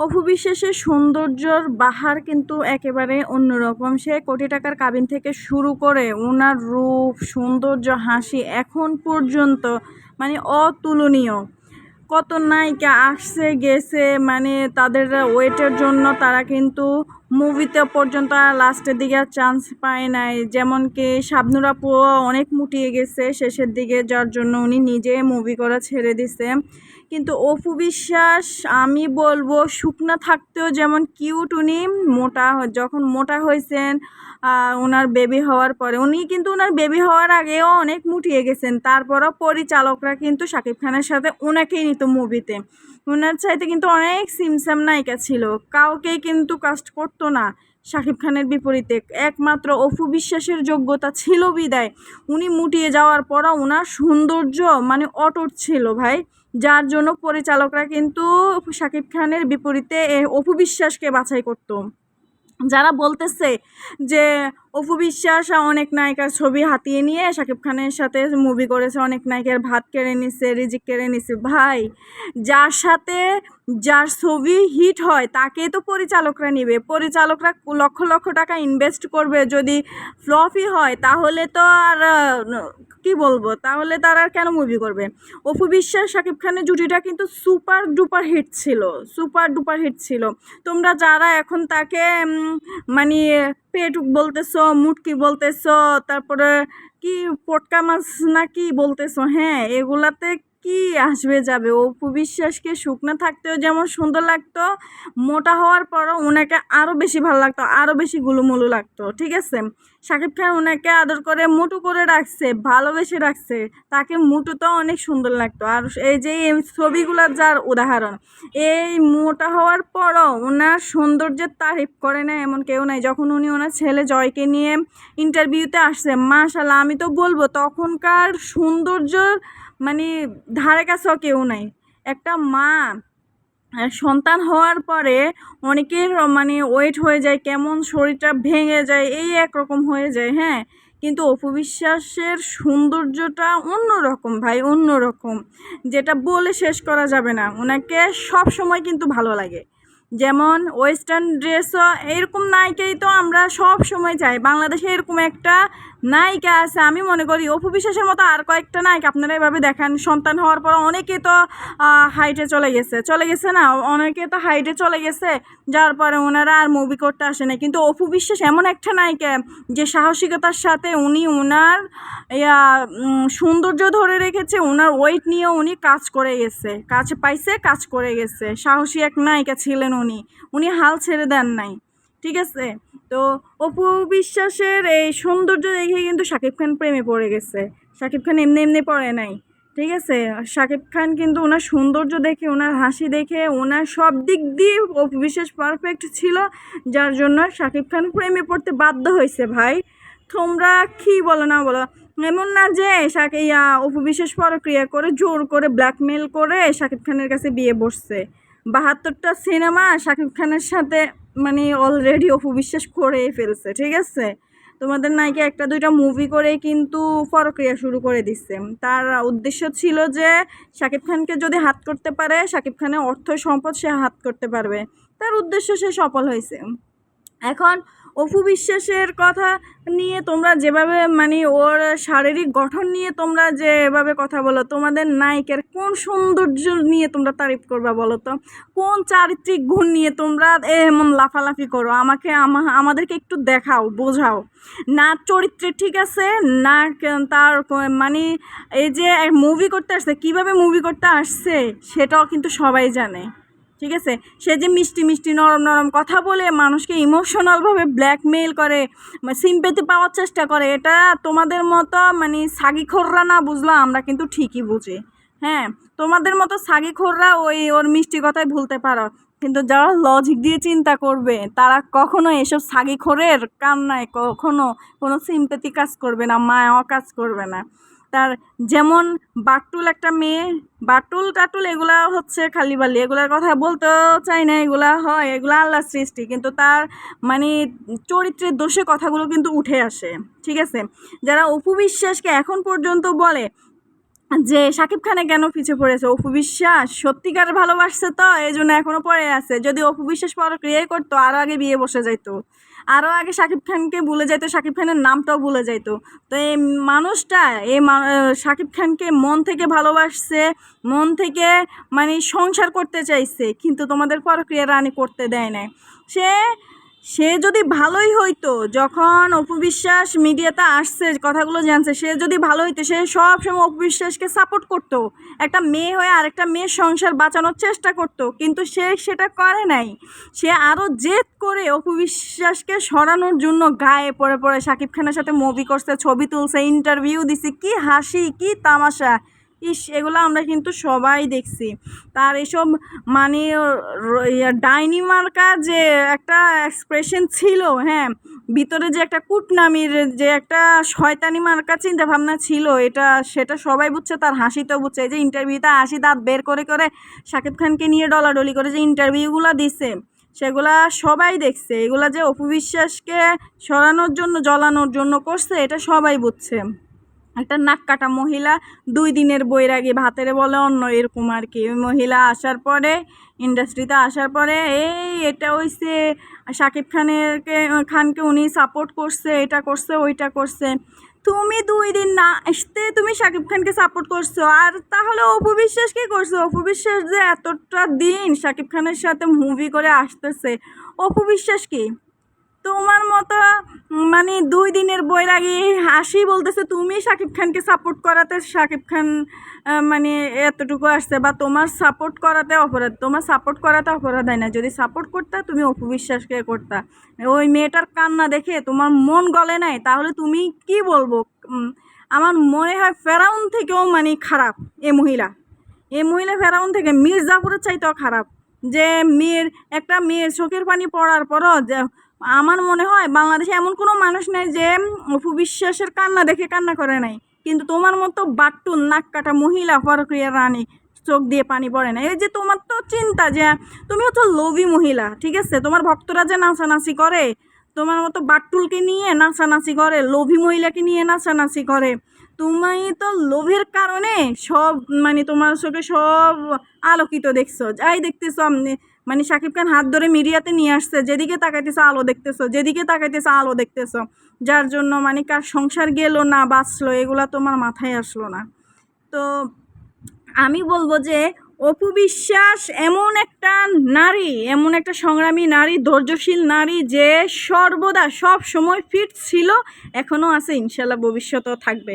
অপু বিশ্বাসের সৌন্দর্যর বাহার কিন্তু একেবারে অন্যরকম। সে কোটি টাকার কাবিন থেকে শুরু করে ওনার রূপ, সৌন্দর্য, হাসি এখন পর্যন্ত মানে অতুলনীয়। কত নায়িকা আসছে, গেছে মানে তাদের ওয়েটের জন্য তারা কিন্তু মুভিতে পর্যন্ত লাস্টের দিকে আর চান্স পায় নাই। যেমন কি শাবনুর আপু অনেক মুটিয়ে গেছে শেষের দিকে, যার জন্য উনি নিজে মুভি করা ছেড়ে দিছে। কিন্তু অপু বিশ্বাস, আমি বলব শুকনো থাকতেও যেমন কিউট উনি, মোটা যখন মোটা হয়েছেন ওনার বেবি হওয়ার পরে। উনি কিন্তু ওনার বেবি হওয়ার আগেও অনেক মুটিয়ে গেছেন। তারপরও পরিচালকরা কিন্তু শাকিব খানের সাথে ওনাকেই নিত মুভিতে ওনার চাইতে কিন্তু অনেক সিমসাম নায়িকা ছিল। কাউকেই কিন্তু কাস্ট করতো না শাকিব খানের বিপরীতে। একমাত্র অপু বিশ্বাসের যোগ্যতা ছিল বিদায়। উনি মুটিয়ে যাওয়ার পরও ওনার সৌন্দর্য মানে অটুট ছিল ভাই। যার জন্য পরিচালকরা কিন্তু শাকিব খানের বিপরীতে এ অপু বিশ্বাসকে বাছাই করতো। যারা বলতেছে যে অপু বিশ্বাস অনেক নায়িকার ছবি হাতিয়ে নিয়ে শাকিব খানের সাথে মুভি করেছে, অনেক নায়িকার ভাত কেড়ে নিছে, রিজিক কেড়ে নিছে। ভাই, যার সাথে যার ছবি হিট হয়, তাকেই তো পরিচালকরা নিবে। পরিচালকরা লক্ষ লক্ষ টাকা ইনভেস্ট করবে, যদি ফ্লপই হয়, তাহলে তো আর কি বলব? তাহলে তারা আর কেন মুভি করবে? অপু বিশ্বাস, শাকিব খানের জুটিটা কিন্তু সুপার ডুপার হিট ছিল সুপার ডুপার হিট ছিল। তোমরা যারা এখন তাকে মানে পেটুক বলতেছো মুটকি বলতেছো তারপরে কি পটকা মাছ না কি বলতেছো? হ্যাঁ এগুলাতে কি আসবে যাবে? অপু বিশ্বাসকে শুকনো থাকতেও যেমন সুন্দর লাগতো, মোটা হওয়ার পরও ওনাকে আরও বেশি ভালো লাগতো আরও বেশি গুলুমুলু লাগতো, ঠিক আছে? শাকিব খান ওনাকে আদর করে মুটু করে রাখছে, ভালোবেসে রাখছে, তাকে মুটুতেও অনেক সুন্দর লাগতো। আর এই যে এই ছবিগুলোর যার উদাহরণ, এই মোটা হওয়ার পরও ওনার সৌন্দর্যের তারিফ করে না এমন কেউ নাই। যখন উনি ওনার ছেলে জয়কে নিয়ে ইন্টারভিউতে আসছে মাশাল্লাহ আমি তো বলব তখনকার সৌন্দর্যর মানে ধারে কাছেও কেউ নাই। একটা মা সন্তান হওয়ার পরে অনেকের মানে ওয়েট হয়ে যায়, কেমন শরীরটা ভেঙে যায়, এই একরকম হয়ে যায় হ্যাঁ। কিন্তু অপু বিশ্বাসের সৌন্দর্যটা অন্যরকম, ভাই, অন্যরকম। যেটা বলে শেষ করা যাবে না। ওনাকে সব সময় কিন্তু ভালো লাগে। যেমন ওয়েস্টার্ন ড্রেসও এরকম নায়িকাই তো আমরা সব সময় চাই। বাংলাদেশে এরকম একটা নায়িকা আছে, আমি মনে করি। অপু বিশ্বাসের মতো আর কয়েকটা নায়িকা, আপনারা এভাবে দেখান, সন্তান হওয়ার পর অনেকে তো হাইটে চলে গেছে। চলে গেছে না? অনেকে তো হাইটে চলে গেছে, যার পরে ওনারা আর মুভি করতে আসে না কিন্তু অপু বিশ্বাস এমন একটা নায়িকা যে সাহসিকতার সাথে উনি ওনার সৌন্দর্য ধরে রেখেছে ওনার ওয়েট নিয়ে উনি কাজ করে গেছে, কাজ পাইছে, কাজ করে গেছে। সাহসী এক নায়িকা ছিলেন উনি। উনি হাল ছেড়ে দেন নাই। ঠিক আছে? তো অপু বিশ্বাসের এই সৌন্দর্য দেখে কিন্তু শাকিব খান প্রেমে পড়ে গেছে। শাকিব খান এমনি এমনি পড়ে নাই, ঠিক আছে? শাকিব খান কিন্তু ওনার সৌন্দর্য দেখে, ওনার হাসি দেখে, ওনার সব দিক দিয়ে বিশ্বাস পারফেক্ট ছিল, যার জন্য শাকিব খান প্রেমে পড়তে বাধ্য হয়েছে ভাই। তোমরা কি বলো না বলো, এমন না যে শাকে ইয়া অপু বিশ্বাস পরক্রিয়া করে, জোর করে ব্ল্যাকমেল করে শাকিব খানের কাছে বিয়ে বসছে। বাহাত্তরটা সিনেমা শাকিব খানের সাথে মানে অলরেডি অপু বিশ্বাস করেই ফেলছে, ঠিক আছে? তোমাদের নায়িকা একটা দুইটা মুভি করে কিন্তু পরক্রিয়া শুরু করে দিচ্ছে। তার উদ্দেশ্য ছিল যে শাকিব খানকে যদি হাত করতে পারে, শাকিব খানের অর্থ সম্পদ সে হাত করতে পারবে। তার উদ্দেশ্য সে সফল হয়েছে। এখন অপু বিশ্বাসের কথা নিয়ে তোমরা যেভাবে মানে ওর শারীরিক গঠন নিয়ে তোমরা যেভাবে কথা বলো, তোমাদের নায়িকার কোন সৌন্দর্য নিয়ে তোমরা তারিফ করবা বলো তো? কোন চারিত্রিক গুণ নিয়ে তোমরা এমন লাফালাফি করো? আমাকে, আমা- আমাদেরকে একটু দেখাও, বোঝাও। না চরিত্রে ঠিক আছে, না তার মানে এই যে মুভি করতে আসছে, কীভাবে মুভি করতে আসছে, সেটাও কিন্তু সবাই জানে। ঠিক আছে? সে যে মিষ্টি মিষ্টি নরম নরম কথা বলে মানুষকে ইমোশনালভাবে ব্ল্যাকমেল করে সিম্পেতি পাওয়ার চেষ্টা করে, এটা তোমাদের মতো মানে সাগিখোররা না বুঝলো আমরা কিন্তু ঠিকই বুঝি। হ্যাঁ তোমাদের মতো সাগিখোররা ওই ওর মিষ্টি কথাই ভুলতে পারো। কিন্তু যারা লজিক দিয়ে চিন্তা করবে, তারা কখনো এসব সাগিখোরের কান্নায় কখনো কোনো সিম্পেতি কাজ করবে না, মায়াও কাজ করবে না। তার যেমন বাটুল একটা মেয়ে, বাটুল টাটুল এগুলা হচ্ছে খালি বালি। এগুলার কথা বলতেও চাই না, এগুলা হয়, এগুলা আল্লাহ সৃষ্টি। কিন্তু তার মানে চরিত্রের দোষে কথাগুলো কিন্তু উঠে আসে, ঠিক আছে? যারা অপু বিশ্বাসকে এখন পর্যন্ত বলে যে শাকিব খানে কেন পিছে পড়েছে, অপু বিশ্বাস সত্যিকার ভালোবাসছে তো এই জন্য এখনও পড়ে আছে। যদি অপু বিশ্বাস পরক্রিয়াই করতো আরও আগে বিয়ে বসে যাইতো। আরও আগে শাকিব খানকে ভুলে যাইতো শাকিব খানের নামটাও ভুলে যাইতো। তো এই মানুষটা, এই শাকিব খানকে মন থেকে ভালোবাসছে, মন থেকে মানে সংসার করতে চাইছে, কিন্তু তোমাদের পরক্রিয়া রানি করতে দেয় না সে সে যদি ভালোই হইতো, যখন অপবিশ্বাস মিডিয়াতে আসছে, কথাগুলো জানছে, সে যদি ভালো হইতো, সে সব সময় অপু সাপোর্ট করতো। একটা মেয়ে হয়ে আরেকটা মেয়ের সংসার বাঁচানোর চেষ্টা করতো, কিন্তু সে সেটা করে নাই। সে আরও জেদ করে অপবিশ্বাসকে সরানোর জন্য গায়ে পড়ে পড়ে। শাকিব খানের সাথে মুভি করছে, ছবি তুলছে ইন্টারভিউ দিছে। কি হাসি, কি তামাশা। ইস, এগুলো আমরা কিন্তু সবাই দেখছি। তার এসব মানে ডাইনি মার্কা যে একটা এক্সপ্রেশন ছিল হ্যাঁ ভিতরে যে একটা কুটনামির যে একটা শয়তানি মার্কা চিন্তা ভাবনা ছিল, এটা, সেটা সবাই বুঝছে, তার হাসিতেও বুঝছে। এই যে ইন্টারভিউতে হাসি দাঁত বের করে করে শাকিব খানকে নিয়ে ডলাডলি করে যে ইন্টারভিউগুলো দিছে, সেগুলা সবাই দেখছে। এগুলা যে অপবিশ্বাসকে সরানোর জন্য, জ্বলানোর জন্য করছে, এটা সবাই বুঝছে। একটা নাক কাটা মহিলা দুই দিনের বৈরাগী, ভাতেরে বলে অন্য এরকম আর কি। ওই মহিলা আসার পরে, ইন্ডাস্ট্রিতে আসার পরে, এই, এটা হইছে, শাকিব খানেরকে খানকে উনি সাপোর্ট করছে, এটা করছে, ওইটা করছে। তুমি দুই দিন না আসতে তুমি শাকিব খানকে সাপোর্ট করছ, আর তাহলে অপু বিশ্বাস কি করছ? অপু বিশ্বাস যে এতটা দিন শাকিব খানের সাথে মুভি করে আসতেছে। অপু বিশ্বাস কি? তোমার মতো মানে দুই দিনের বৈরাগী হাসি বলতেছে, তুমি শাকিব খানকে সাপোর্ট করাতে শাকিব খান মানে এতটুকু আসছে বা তোমার সাপোর্ট করাতে অপরাধ, তোমার সাপোর্ট করাতে অপরাধ হয় না। যদি সাপোর্ট করতে, তুমি অপু বিশ্বাসকে করতা। ওই মেয়েটার কান্না দেখে তোমার মন গলে নাই, তাহলে তুমি কি বলব? আমার মনে হয় ফেরাউন থেকেও মানে খারাপ এ মহিলা। এ মহিলা ফেরাউন থেকে মির্জাপুরের চাইতেও খারাপ। যে মেয়ের, একটা মেয়ের চোখের পানি পড়ার পরও যে আমার মনে হয় বাংলাদেশে এমন কোনো মানুষ নেই যে, অপু বিশ্বাসের কান্না দেখে কান্না করে নাই। কিন্তু তোমার মতো বাট্টুন নাক কাটা মহিলা, পরক্রিয়া রানী, চোখ দিয়ে পানি পড়ে না এই যে তোমার তো চিন্তা যে, তুমি হচ্ছে লোভী মহিলা, ঠিক আছে? তোমার ভক্তরা যে নাচানাচি করে, তোমার মতো বাট্টুলকে নিয়ে নাচানাচি করে, লোভী মহিলাকে নিয়ে নাচানাচি করে, তুমি তো লোভের কারণে সব মানে তোমার চোখে সব আলোকিত দেখছ। যাই দেখতেছো মানে শাকিব খান হাত ধরে মিডিয়াতে নিয়ে আসছে, যেদিকে তাকাইতেছো আলো দেখতেছো, যেদিকে তাকাইতেছো আলো দেখতেছো, যার জন্য মানে কার সংসার গেল না বাঁচলো, এগুলা তোমার মাথায় আসলো না। তো আমি বলব যে অপু বিশ্বাস এমন একটা নারী, এমন একটা সংগ্রামী নারী, ধৈর্যশীল নারী যে সর্বদা সব সময় ফিট ছিল এখনও আছে, ইনশাল্লাহ ভবিষ্যতেও থাকবে।